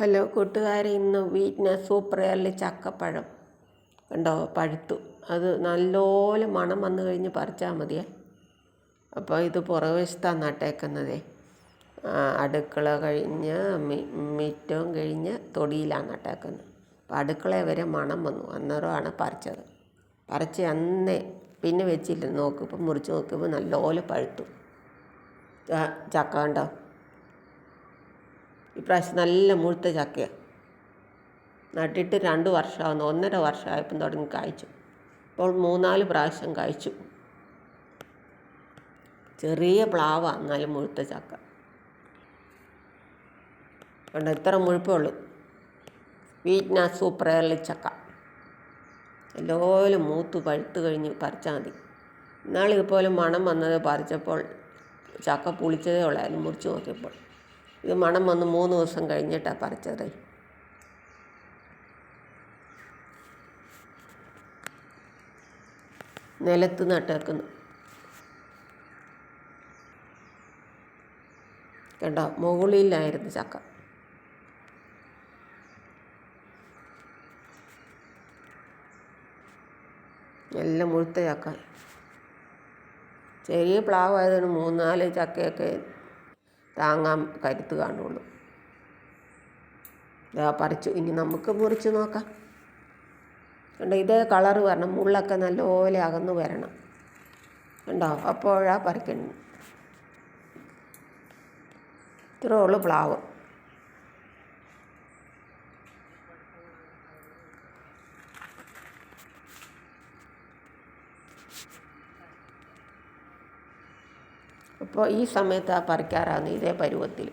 Hello കൂട്ടുകാരെ ഇന്ന് വീട്ടിന് സൂപ്പർ എയർലി ചക്കപ്പഴം. കണ്ടോ? പഴുത്തു. അത് നല്ലപോലെ മണം വന്നു കഴിഞ്ഞ് പറിച്ചാൽ മതിയേ. അപ്പോൾ ഇത് പുറകുവശത്താണ് നട്ടേക്കുന്നതേ. അടുക്കള കഴിഞ്ഞ് മിറ്റവും കഴിഞ്ഞ് തൊടിയിലാണ് നട്ടേക്കുന്നത്. അപ്പോൾ അടുക്കള വരെ മണം വന്നു. അന്നേരമാണ് പറിച്ചത്. പറിച്ച് അന്നേ പിന്നെ വെച്ചില്ല. നോക്കിയപ്പോൾ മുറിച്ച് നോക്കിയപ്പോൾ നല്ലപോലെ പഴുത്തു. ചക്ക കണ്ടോ? ഇപ്രാവശ്യം നല്ല മുഴുത്ത ചക്കയാണ് നട്ടിട്ട് രണ്ട് വർഷമാകുന്നു ഒന്നര വർഷമായപ്പം തുടങ്ങി കായ്ച്ചു. ഇപ്പോൾ മൂന്നാൽ പ്രാവശ്യം കായ്ച്ചു. ചെറിയ പ്ലാവാണ് എന്നാലും മുഴുത്ത ചക്ക. വേണ്ട ഇത്ര മുഴുപ്പേ ഉള്ളൂ. വീറ്റ്നാ സൂപ്പർ ചക്ക. എല്ലാവരും മൂത്ത് പഴുത്ത് കഴിഞ്ഞ് പറിച്ചാൽ മതി. ഇന്നാൾ ഇതുപോലെ മണം വന്നത് പറിച്ചപ്പോൾ ചക്ക പുളിച്ചതേ ഉള്ളായിരുന്നു മുറിച്ച് നോക്കിയപ്പോൾ. ഇത് മണം വന്ന് മൂന്ന് ദിവസം കഴിഞ്ഞിട്ടാണ് പറിച്ചത്. നിലത്ത് നട്ടേക്കുന്നു. കണ്ടോ? മുകളിലായിരുന്നു ചക്ക. എല്ലാം മുഴുത്ത ചക്ക. ചെറിയ പ്ലാവ് ആയതുകൊണ്ട് മൂന്നാൽ ചക്കയൊക്കെ താങ്ങാൻ കരുത്ത് കാണുള്ളൂ. ഇതാ പറിച്ചു. ഇനി നമുക്ക് മുറിച്ച് നോക്കാം. കണ്ടോ ഇതേ കളറ് വരണം. മുള്ളൊക്കെ നല്ലപോലെ അകന്നു വരണം. കണ്ടോ അപ്പോഴാണ് പറിക്കണം ഇത്രേ ഉള്ളൂ പ്ലാവ്. അപ്പോൾ ഈ സമയത്താണ് പറിക്കാറാകുന്നത് ഇതേ പരുവത്തിൽ.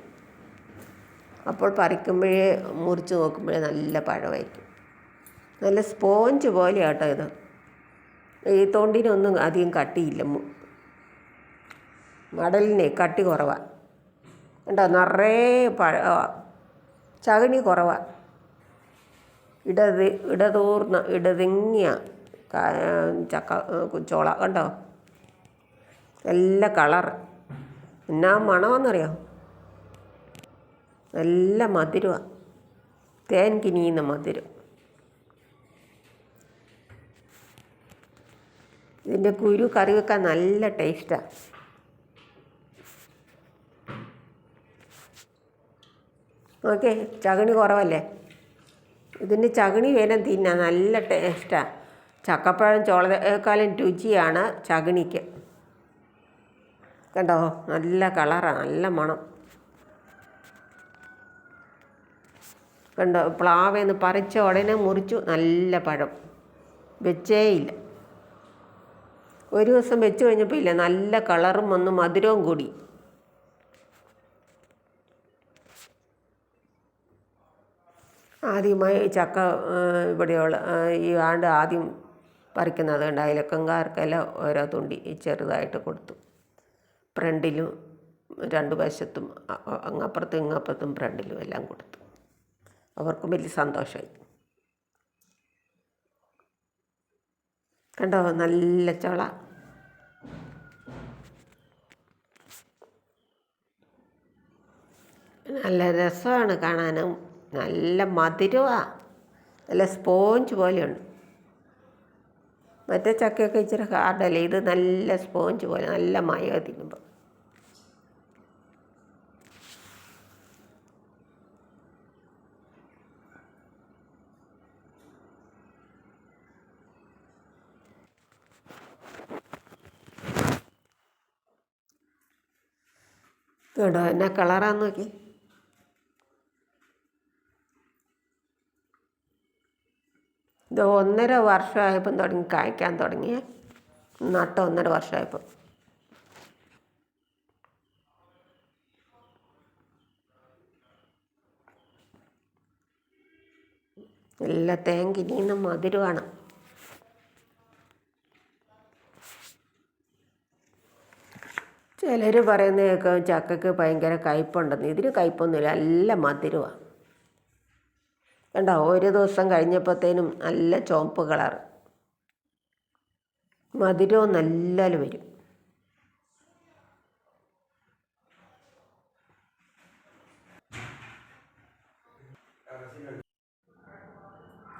അപ്പോൾ പറിക്കുമ്പോഴേ മുറിച്ച് നോക്കുമ്പോഴേ നല്ല പഴമായിരിക്കും. നല്ല സ്പോഞ്ച് പോലെയാട്ടോ ഇത്. ഈ തൊണ്ടിനൊന്നും അധികം കട്ടിയില്ല. മടലിനെ കട്ടി കുറവാണ് കണ്ടോ? നിറയെ പഴ ചകണി കുറവാണ് ഇടത് ഇടതൂർന്ന ഇടതിങ്ങിയ ചക്ക ചോള കണ്ടോ? നല്ല കളർ എന്നാ മണമെന്നറിയോ? നല്ല മധുരമാണ് തേൻ കിനിയുന്ന മധുരം. ഇതിന്റെ കുരു കറി വെക്കാൻ നല്ല ടേസ്റ്റാണ് ഓക്കെ ചകിണി കുറവല്ലേ? ഇതിന്റെ ചകിണി വേണം തിന്നാൻ. നല്ല ടേസ്റ്റാണ് ചക്കപ്പഴം ചോളക്കാലം രുചിയാണ് ചകിണിക്ക്. കണ്ടോ? നല്ല കളറാണ് നല്ല മണം. കണ്ടോ? പ്ലാവേന്ന് പറിച്ച ഉടനെ മുറിച്ചു നല്ല പഴം. വെച്ചേയില്ല ഒരു ദിവസം വെച്ച് കഴിഞ്ഞപ്പോൾ ഇല്ല നല്ല കളറും വന്ന് മധുരവും കൂടി. ആദ്യമായി ചക്ക ഇവിടെയുള്ള ഈ ആണ്ട് ആദ്യം പറിക്കുന്നത് കണ്ട്? അയലക്കങ്കാർക്കെല്ലാം ഓരോ തുണ്ടി ചെറുതായിട്ട് കൊടുത്തു. ഫ്രണ്ടിലും രണ്ട് വശത്തും അങ്ങപ്പുറത്തും ഇങ്ങപ്പുറത്തും ഫ്രണ്ടിലും എല്ലാം കൊടുത്തു. അവർക്കും വലിയ സന്തോഷമായി. കണ്ടോ? നല്ല ചോള. നല്ല രസമാണ് കാണാനും. നല്ല മധുരമാണ് നല്ല സ്പോഞ്ച് പോലെയുണ്ട്. മറ്റേ ചക്കയൊക്കെ ഇച്ചിരി ഹാർഡല്ലേ? ഇത് നല്ല സ്പോഞ്ച് പോലെ നല്ല മയ തിന്നുമ്പോൾ കേട്ടോ എന്നാ കളറാന്ന് നോക്കി. ഇത് ഒന്നര വർഷമായപ്പം തുടങ്ങി കായ്ക്കാൻ തുടങ്ങിയേ നട്ട ഒന്നര വർഷമായപ്പം. എല്ലാ തേങ്കിനിന്ന് മധുരമാണ്. ചിലർ പറയുന്ന കേൾക്കാം ചക്കയ്ക്ക് ഭയങ്കര കയ്പുണ്ടെന്ന്. ഇതിന് കയ്പൊന്നുമില്ല നല്ല മധുരമാണ് കണ്ടോ ഒരു ദിവസം കഴിഞ്ഞപ്പോഴത്തേനും നല്ല ചുവപ്പ് കളർ. മധുരവും നല്ല വരും.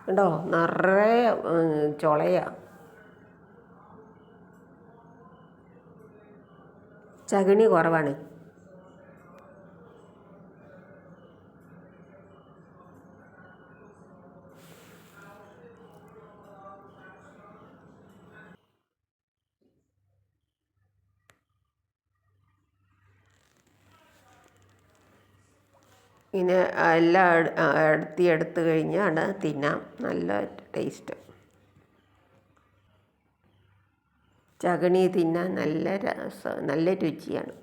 കണ്ടോ നിറയെ ചുളയാ. ചകിണി കുറവാണ്. ഇങ്ങനെ എല്ലാം എടുത്തി എടുത്തു കഴിഞ്ഞാണ് തിന്നാം. നല്ല ടേസ്റ്റ്. ചകിണി തിന്നാൻ നല്ല രസം നല്ല രുചിയാണ്.